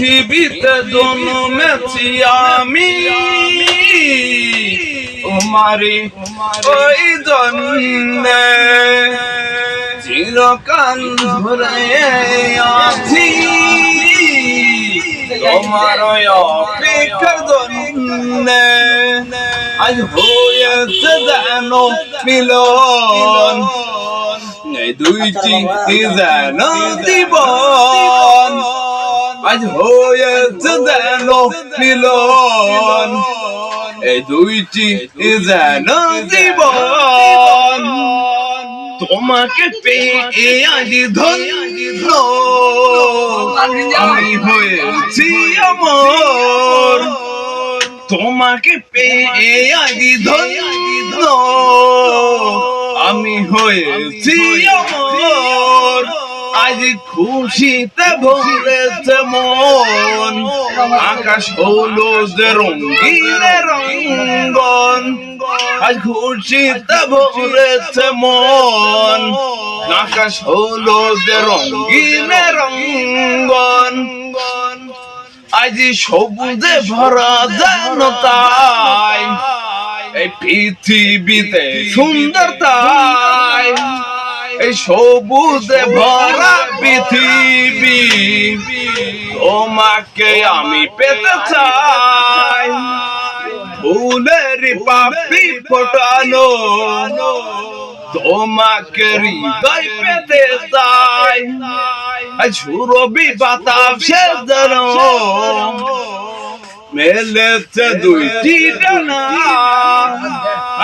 পৃথিবীতে জন্মেছি আমি। তোমারি ওই জন্যে চিরকাল ধরে আছি। তোমার ওই অপেক্ষার জন্যে আজ হয়েছে যেন মিলন। দুইটি যেন জীবন? আজ হয়েছে যেন মিলন। এই দুইটি যেন জীবন। তোমাকে পেয়ে আজ ধন্য। আমি হয়েছি অমর। তোমাকে পেয়ে আজ ধন্য। আমি হয়েছি অমর। আজ খুশিতে ভরেছে মন। আকাশ হলো যে রঙিন রঙ্গন। আজ খুশিতে ভরেছে মন। আকাশ হলো যে রঙিন রঙ্গন। আজ সবুজে ভরা যেন তাই। এই পৃথিবীতে সুন্দর তাই এই সবুজে ভরা পৃথিবী, তোমাকে আমি পেতে চাই। ফুলের পাপড়ি ফোটানো, তোমাকে হৃদয় পেতে চাই। সুরবি বাতাসে যেন মেলেছে দুইটি ডানা।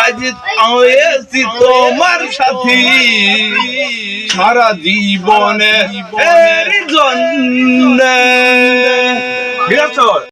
আজ হয়েছি তোমার সাথী। সারা জীবনে জন্য।